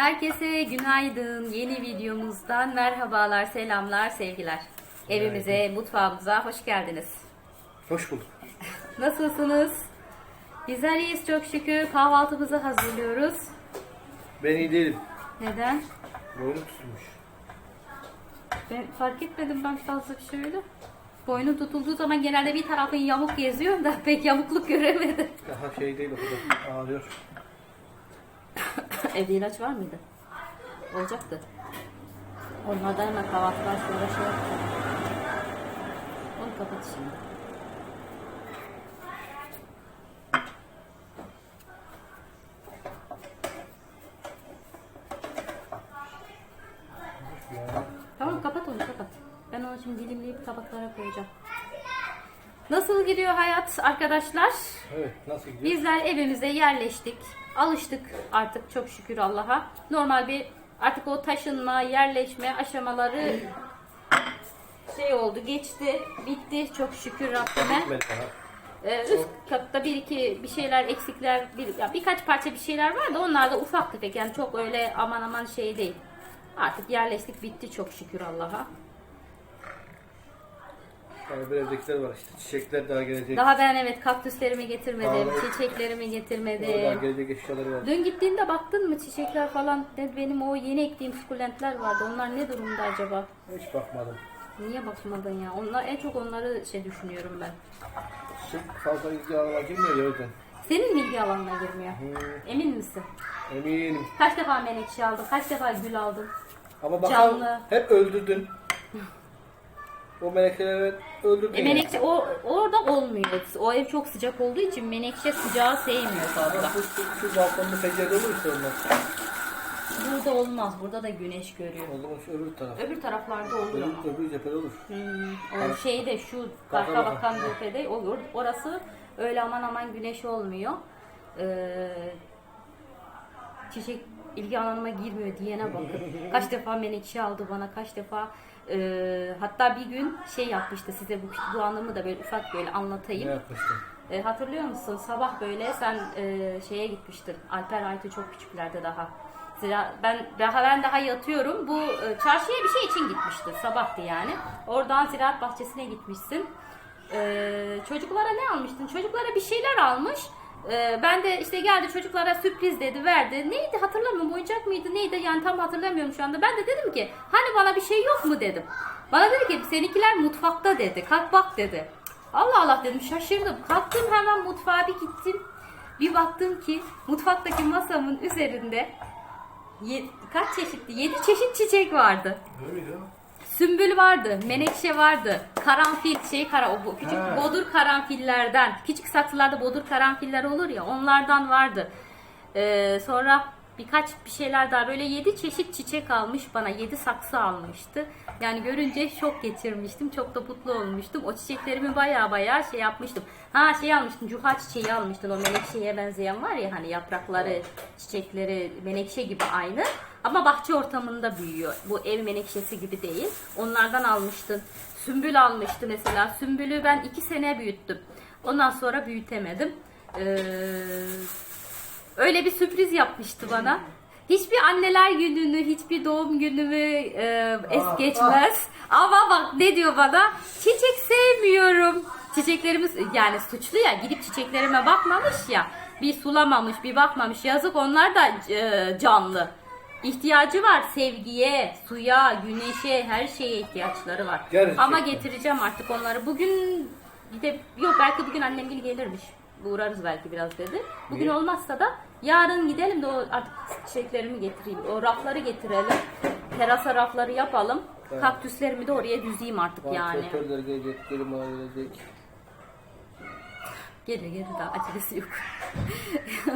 Herkese günaydın. Yeni videomuzdan merhabalar, selamlar, sevgiler. Evimize, mutfağımıza hoş geldiniz. Hoş bulduk. Nasılsınız? Bizler iyiyiz çok şükür. Kahvaltımızı hazırlıyoruz. Ben iyi değilim. Neden? Boynum tutulmuş. Ben fark etmedim ben fazla bir şey öyle. Boynum tutulduğu zaman genelde bir tarafın yamuk geziyor da pek yamukluk göremedim. Daha şey değil o kadar ağrıyor. Evde ilaç var mıydı? Olacaktı. Onlardan hemen kahvaltıdan sonra şey yapacağım. Onu kapat şimdi. Tamam kapat onu kapat. Ben onu şimdi dilimleyip tabaklara koyacağım. Nasıl gidiyor hayat arkadaşlar? Evet nasıl gidiyor? Bizler evimize yerleştik. Alıştık artık çok şükür Allah'a. Normal bir artık o taşınma, yerleşme aşamaları şey oldu, geçti, bitti çok şükür Rabbime. Ee, üst katta bir iki bir şeyler eksikler, bir, ya birkaç parça bir şeyler var da onlar da ufak tefek yani çok öyle aman aman şey değil. Artık yerleştik bitti çok şükür Allah'a. Yani evdekiler var işte. Çiçekler daha gelecek. Daha ben evet kaktüslerimi getirmedim, Vallahi. çiçeklerimi Daha getirmedim. gelecek eşyaları var. Dün gittiğinde baktın mı çiçekler falan ne- benim o yeni ektiğim sukulentler vardı. Onlar ne durumda acaba? Hiç bakmadım. Niye bakmadın ya? Onlar en çok onları şey düşünüyorum ben. Çok fazla ilgi alanına girmiyor ya yüzden. Senin mi ilgi alanına girmiyor? Hmm, Emin misin? eminim. Kaç defa menekşe aldın? Kaç defa gül aldın? Ama bakalım Canlı. hep öldürdün. O melekleri öldürdün. E, yani. menekşe o orada olmuyor. O ev çok sıcak olduğu için menekşe sıcağı sevmiyor fazla. Şu, şu, şu balkonda pencere olur işte onlar. Burada olmaz. Burada da güneş görüyor. O zaman şu öbür taraf. Öbür taraflarda olur ama. Öbür, öbür cephede olur. Hmm, o şeyde şu arka baka. bakan cephede olur. Orası öyle aman aman güneş olmuyor. Ee, çiçek ilgi alanıma girmiyor diyene bakın. Kaç defa menekşe aldı bana, kaç defa e, hatta bir gün şey yapmıştı size bu, bu anlamı da böyle ufak böyle Ne anlatayım. yapmıştın? E, hatırlıyor musun? Sabah böyle sen e, şeye gitmiştin. Alper Aytu çok küçüklerde daha. Zira ben daha ben daha yatıyorum. Bu e, çarşıya bir şey için gitmişti. Sabahtı yani. Oradan ziraat bahçesine gitmişsin. E, çocuklara ne almıştın? Çocuklara bir şeyler almış. E, ben de işte geldi çocuklara sürpriz dedi verdi. Neydi hatırlamıyorum. Oyuncak mıydı neydi yani tam hatırlamıyorum şu anda. Ben de dedim ki hani bana bir şey yok mu dedim. Bana dedi ki seninkiler mutfakta dedi. Kalk bak dedi. Allah Allah dedim şaşırdım. Kalktım hemen mutfağa bir gittim. Bir baktım ki mutfaktaki masamın üzerinde kaç çeşitli? 7 çeşit çiçek vardı. Öyle miydi? Sümbül vardı, menekşe vardı, karanfil şey kara o bu küçük Ha. bodur karanfillerden, küçük saksılarda bodur karanfiller olur ya onlardan vardı. Ee, sonra birkaç bir şeyler daha böyle 7 çeşit çiçek almış bana 7 saksı almıştı. Yani görünce şok geçirmiştim. Çok da mutlu olmuştum. O çiçeklerimi baya baya şey yapmıştım. Ha şey almıştım. Cuha çiçeği almıştım. O menekşeye benzeyen var ya hani yaprakları, çiçekleri menekşe gibi aynı. Ama bahçe ortamında büyüyor. Bu ev menekşesi gibi değil. Onlardan almıştım. Sümbül almıştı mesela. Sümbülü ben iki sene büyüttüm. Ondan sonra büyütemedim. Ee, öyle bir sürpriz yapmıştı bana. Hiçbir anneler gününü, hiçbir doğum günümü e, es Aa, geçmez. Ama bak ne diyor bana? Çiçek sevmiyorum. Çiçeklerimiz yani suçlu ya gidip çiçeklerime bakmamış ya. Bir sulamamış, bir bakmamış. Yazık onlar da e, canlı. İhtiyacı var sevgiye, suya, güneşe, her şeye ihtiyaçları var. Gerçekten. Ama getireceğim artık onları. Bugün bir de yok belki bugün annem gibi gelirmiş. Uğrarız belki biraz dedi. Bugün Niye? olmazsa da yarın gidelim de o artık çiçeklerimi getireyim. O rafları getirelim. Terasa rafları yapalım. Evet. Kaktüslerimi de oraya düzeyim artık yani. Vantilatörler gelecek, gelin gelecek. Gelir gelir daha acelesi yok.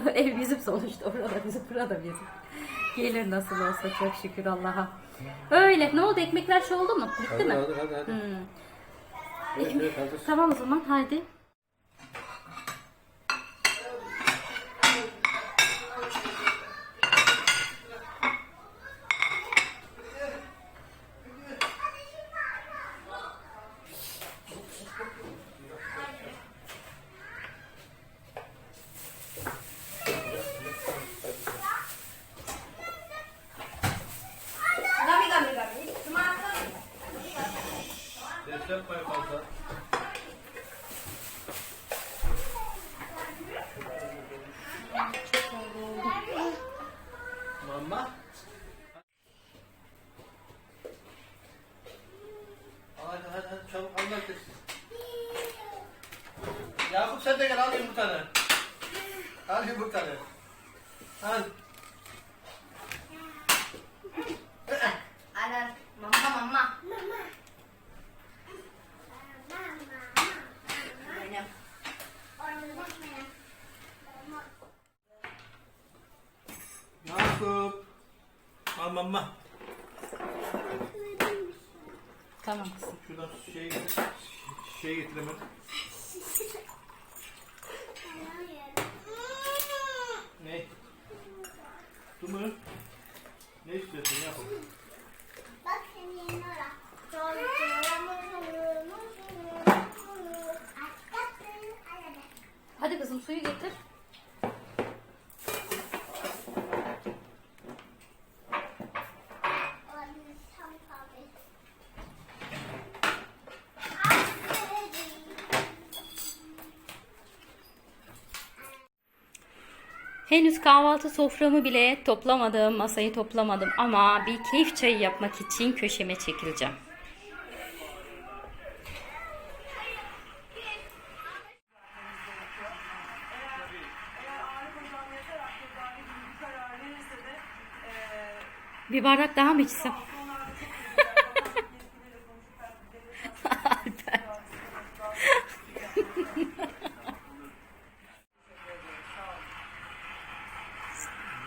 Ev bizim sonuçta orada bizim burada bizim. Gelir nasıl olsa çok şükür Allah'a. Öyle ne oldu ekmekler şey oldu mu? Bitti Hadi mi? hadi hadi. hadi. Hmm. Evet, evet, hazır. Tamam o zaman haydi. Mama. Hadi hadi hadi çabuk anlat kız. Yakup sen de gel al yumurtanı. Al yumurtanı. Al. Ana mama mama. Benim. Yakup. Al mama. Tamam kızım. Şuradan şey şey getir hemen. Ne? Tu mu? Ne istiyorsun ne yapalım? Bak senin yerine ora. Hadi kızım suyu getir. Henüz kahvaltı soframı bile toplamadım, masayı toplamadım ama bir keyif çayı yapmak için köşeme çekileceğim. Bir bardak daha mı içsem? Alper.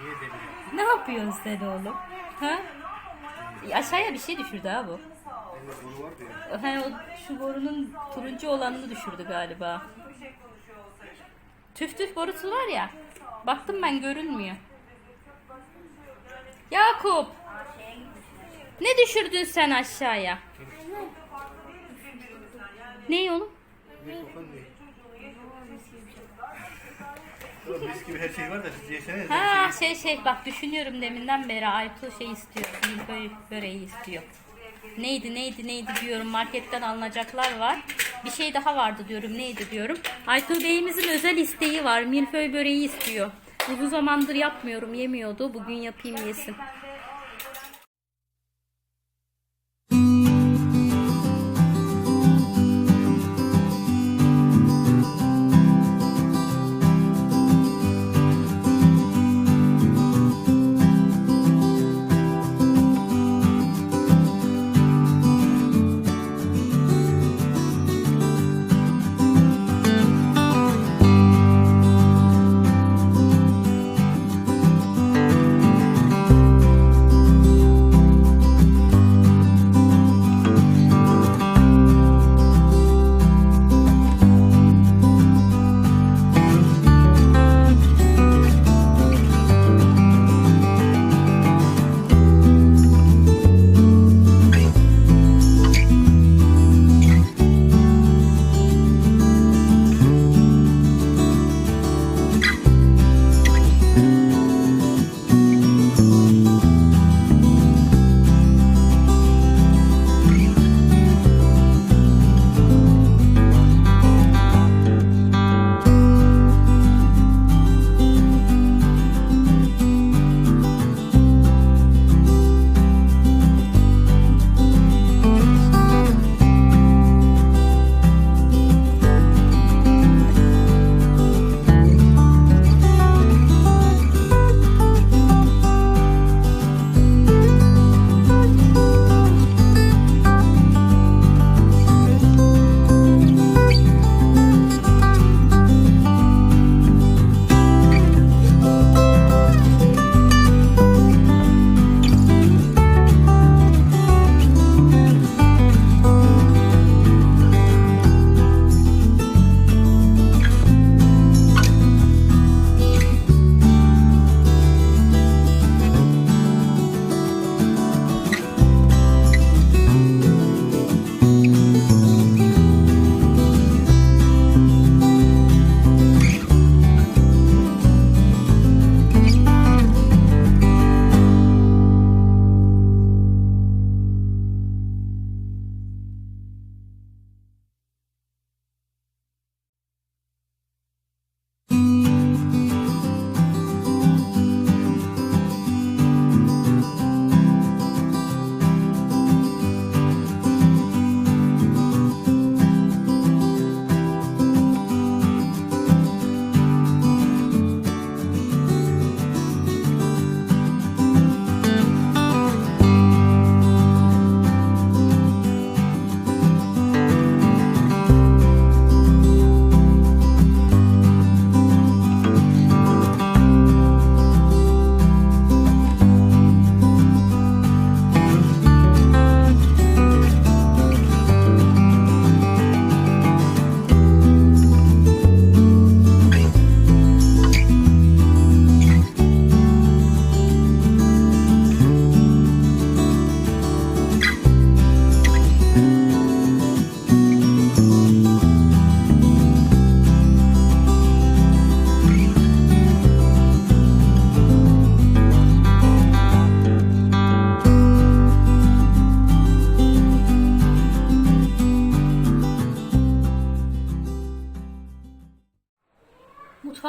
Niye demiyorsun? ne sen oğlum? Ha? Aşağıya bir şey düşürdü ha bu. He, o şu borunun turuncu olanını düşürdü galiba. Tüf tüf borusu var ya. Baktım ben görünmüyor. Yakup. Ne düşürdün sen aşağıya? Ne oğlum? Mikrofon değil. Yok, Mis gibi her şey var da siz yeseniz. Ha şey şey bak düşünüyorum deminden beri Aytu şey istiyor. Milföy böreği istiyor. Neydi neydi neydi diyorum marketten alınacaklar var. Bir şey daha vardı diyorum neydi diyorum. Aytu Bey'imizin özel isteği var. Milföy böreği istiyor. Uzun zamandır yapmıyorum yemiyordu. Bugün yapayım yesin.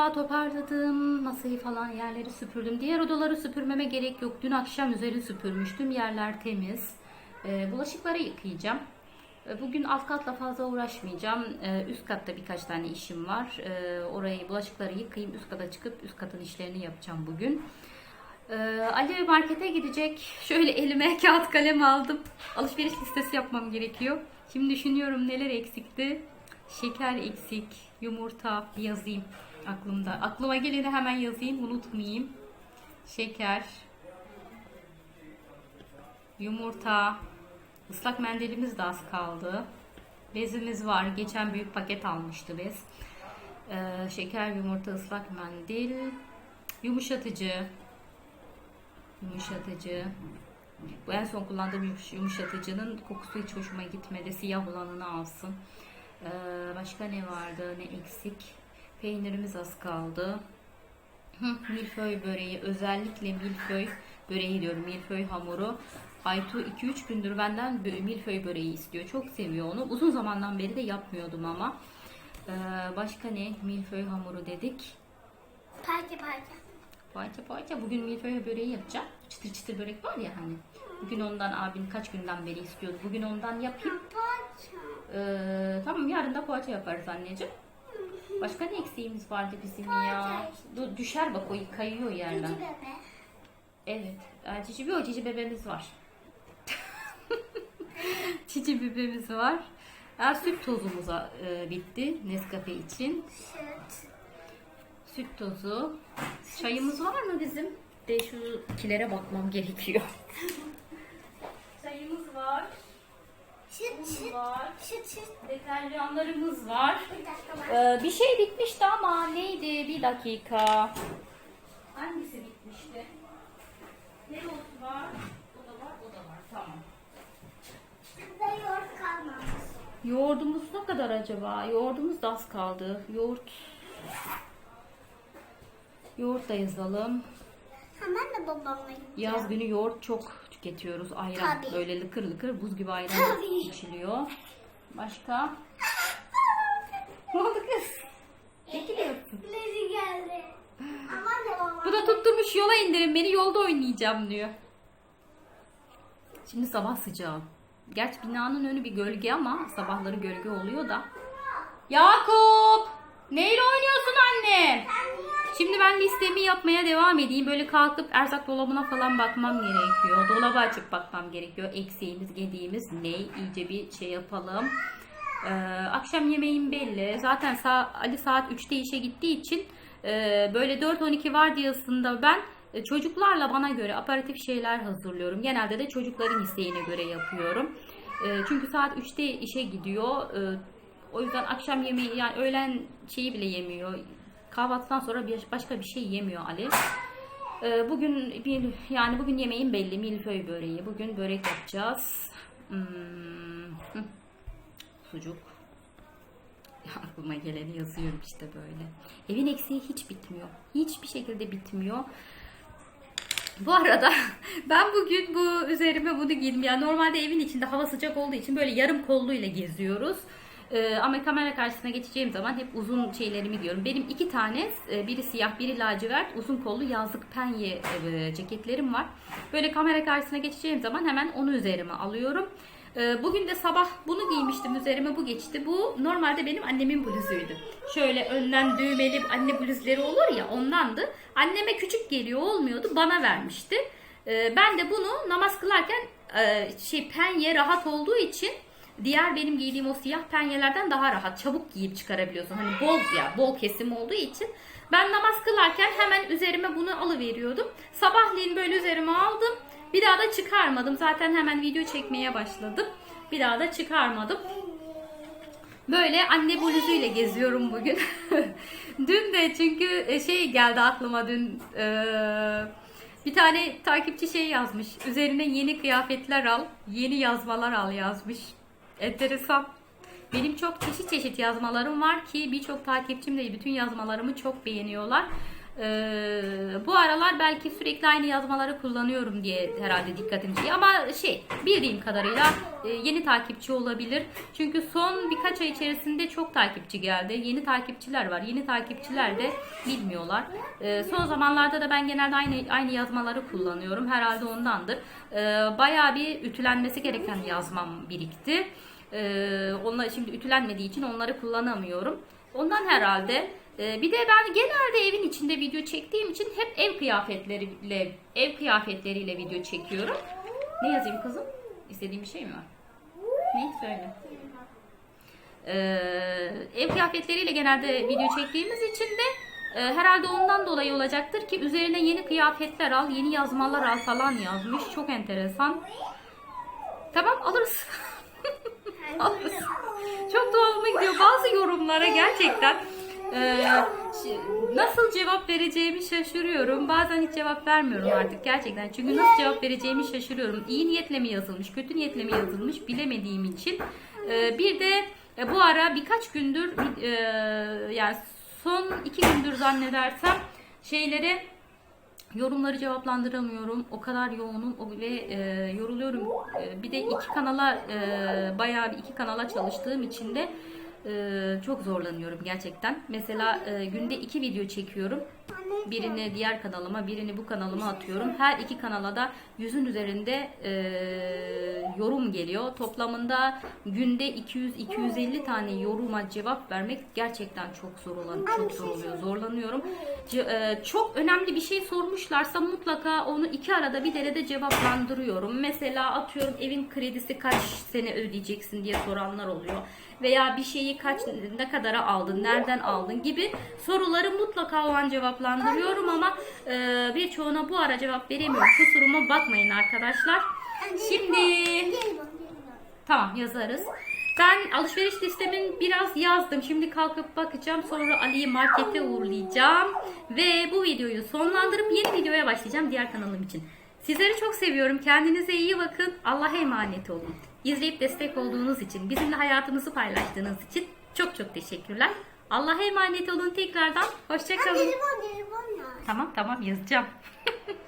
Mutfağı toparladım. Masayı falan yerleri süpürdüm. Diğer odaları süpürmeme gerek yok. Dün akşam üzeri süpürmüştüm. Yerler temiz. Ee, bulaşıkları yıkayacağım. Ee, Bugün alt katla fazla uğraşmayacağım. Ee, Üst katta birkaç tane işim var. Orayı bulaşıkları yıkayayım. Üst kata çıkıp üst katın işlerini yapacağım bugün. Ee, Ali markete gidecek. Şöyle elime kağıt kalem aldım. Alışveriş listesi yapmam gerekiyor. Şimdi düşünüyorum neler eksikti. Şeker eksik, yumurta yazayım aklımda. Aklıma geleni hemen yazayım, unutmayayım. Şeker, yumurta, ıslak mendilimiz de az kaldı. Bezimiz var. Geçen büyük paket almıştı bez. Ee, şeker, yumurta, ıslak mendil, yumuşatıcı, yumuşatıcı. Bu en son kullandığım yumuş- yumuşatıcının kokusu hiç hoşuma gitmedi. Siyah olanını alsın. Ee, başka ne vardı? Ne eksik? Peynirimiz az kaldı. Milföy böreği. Özellikle milföy böreği diyorum. Milföy hamuru. Aytu 2-3 gündür benden milföy böreği istiyor. Çok seviyor onu. Uzun zamandan beri de yapmıyordum ama. Ee, başka ne? Milföy hamuru dedik. Parça parça. Poğaça poğaça. Bugün milföy böreği yapacağım. Çıtır çıtır börek var ya hani. Bugün ondan abim kaç günden beri istiyordu. Bugün ondan yapayım. Parça. Ee, tamam yarın da poğaça yaparız anneciğim. Başka ne eksiğimiz vardı bizim ya? Du- düşer bak o kayıyor yerden. Cici bebe. Evet. Aa, Cici bir o cici bebemiz var. cici bebeğimiz var. Aa, süt tozumuz e, bitti Nescafe için. Süt. Süt tozu. Çayımız var mı bizim? De şu kilere bakmam gerekiyor. Çayımız var. Var. Süt süt. Deterjanlarımız var. Bir dakika var. Ee, bir şey bitmişti ama neydi? Bir dakika. Hangisi bitmişti? Ne var? O da var, o da var. Tamam. Sütte yoğurt kalmamış. Yoğurdumuz ne kadar acaba? Yoğurdumuz da az kaldı. Yoğurt. Yoğurt da yazalım. Ha ben de babamla gideceğim. Yaz günü yoğurt çok tüketiyoruz. Ayran Tabii. böyle lıkır lıkır buz gibi ayran Tabii. içiliyor. Başka? ne oldu kız? Ne gidiyorsun? Lezi geldi. Aman da. Bu da tutturmuş yola indirin beni yolda oynayacağım diyor. Şimdi sabah sıcağı. Gerçi binanın önü bir gölge ama sabahları gölge oluyor da. Yakup! Neyle oynuyorsun anne? Şimdi ben listemi yapmaya devam edeyim. Böyle kalkıp erzak dolabına falan bakmam gerekiyor. Dolabı açıp bakmam gerekiyor. Eksiğimiz, gediğimiz ne? İyice bir şey yapalım. Ee, akşam yemeğim belli. Zaten sa- Ali saat 3'te işe gittiği için e, böyle 4-12 vardiyasında ben e, çocuklarla bana göre aparatif şeyler hazırlıyorum. Genelde de çocukların isteğine göre yapıyorum. E, çünkü saat 3'te işe gidiyor. E, o yüzden akşam yemeği yani öğlen şeyi bile yemiyor. Kahvaltıdan sonra bir başka bir şey yemiyor Ali. Ee, bugün bir yani bugün yemeğim belli milföy böreği. Bugün börek yapacağız. Hmm. Sucuk. Aklıma geleni yazıyorum işte böyle. Evin eksiği hiç bitmiyor. Hiçbir şekilde bitmiyor. Bu arada ben bugün bu üzerime bunu giydim. Yani normalde evin içinde hava sıcak olduğu için böyle yarım kolluyla geziyoruz. Ee, ama kamera karşısına geçeceğim zaman hep uzun şeylerimi giyiyorum. Benim iki tane, e, biri siyah, biri lacivert, uzun kollu yazlık penye e, ceketlerim var. Böyle kamera karşısına geçeceğim zaman hemen onu üzerime alıyorum. Ee, Bugün de sabah bunu giymiştim üzerime bu geçti. Bu normalde benim annemin bluzuydu. Şöyle önden düğmeli anne bluzları olur ya ondandı. Anneme küçük geliyor olmuyordu bana vermişti. Ee, Ben de bunu namaz kılarken e, şey penye rahat olduğu için diğer benim giydiğim o siyah penyelerden daha rahat çabuk giyip çıkarabiliyorsun. Hani bol ya bol kesim olduğu için ben namaz kılarken hemen üzerime bunu alıveriyordum. Sabahleyin böyle üzerime aldım. Bir daha da çıkarmadım. Zaten hemen video çekmeye başladım. Bir daha da çıkarmadım. Böyle anne bluzuyla geziyorum bugün. dün de çünkü e, şey geldi aklıma dün e, bir tane takipçi şey yazmış. Üzerine yeni kıyafetler al, yeni yazmalar al yazmış. Enteresan. Benim çok çeşit çeşit yazmalarım var ki birçok takipçim de bütün yazmalarımı çok beğeniyorlar. Ee, bu aralar belki sürekli aynı yazmaları kullanıyorum diye herhalde dikkatimi çekiyor. Ama şey bildiğim kadarıyla e, yeni takipçi olabilir. Çünkü son birkaç ay içerisinde çok takipçi geldi. Yeni takipçiler var. Yeni takipçiler de bilmiyorlar. Ee, son zamanlarda da ben genelde aynı aynı yazmaları kullanıyorum. Herhalde ondandır. Ee, bayağı bir ütülenmesi gereken yazmam birikti. Ee, onlar şimdi ütülenmediği için onları kullanamıyorum. Ondan herhalde. Ee, bir de ben genelde evin içinde video çektiğim için hep ev kıyafetleriyle ev kıyafetleriyle video çekiyorum. Ne yazayım kızım? İstediğin bir şey mi var? Ne söyle. Ee, ev kıyafetleriyle genelde video çektiğimiz için de e, herhalde ondan dolayı olacaktır ki üzerine yeni kıyafetler al, yeni yazmalar al falan yazmış. Çok enteresan. Tamam alırız. alırız. Çok doğalma gidiyor. Bazı yorumlara gerçekten e, nasıl cevap vereceğimi şaşırıyorum. Bazen hiç cevap vermiyorum artık gerçekten. Çünkü nasıl cevap vereceğimi şaşırıyorum. İyi niyetle mi yazılmış, kötü niyetle mi yazılmış bilemediğim için. E, bir de e, bu ara birkaç gündür e, yani son iki gündür zannedersem şeyleri yorumları cevaplandıramıyorum. O kadar yoğunum ve e, yoruluyorum. E, bir de iki kanala e, bayağı bir iki kanala çalıştığım için de e, çok zorlanıyorum gerçekten. Mesela e, günde iki video çekiyorum. Birini diğer kanalıma, birini bu kanalıma atıyorum. Her iki kanala da yüzün üzerinde e, yorum geliyor. Toplamında günde 200-250 tane yoruma cevap vermek gerçekten çok zor olan, çok zor oluyor. Zorlanıyorum. Ce- e, çok önemli bir şey sormuşlarsa mutlaka onu iki arada bir derede cevaplandırıyorum. Mesela atıyorum evin kredisi kaç sene ödeyeceksin diye soranlar oluyor. Veya bir şeyi kaç ne kadara aldın, nereden aldın gibi soruları mutlaka o an cevaplandırıyorum ama e, birçoğuna bu ara cevap veremiyorum. Kusuruma bakmayın arkadaşlar. Şimdi Tamam yazarız. Ben alışveriş listemin biraz yazdım. Şimdi kalkıp bakacağım. Sonra Ali'yi markete uğurlayacağım. Ve bu videoyu sonlandırıp yeni videoya başlayacağım diğer kanalım için. Sizleri çok seviyorum. Kendinize iyi bakın. Allah'a emanet olun. İzleyip destek olduğunuz için, bizimle hayatınızı paylaştığınız için çok çok teşekkürler. Allah'a emanet olun tekrardan. Hoşçakalın. Telefon telefon ya. Tamam tamam yazacağım.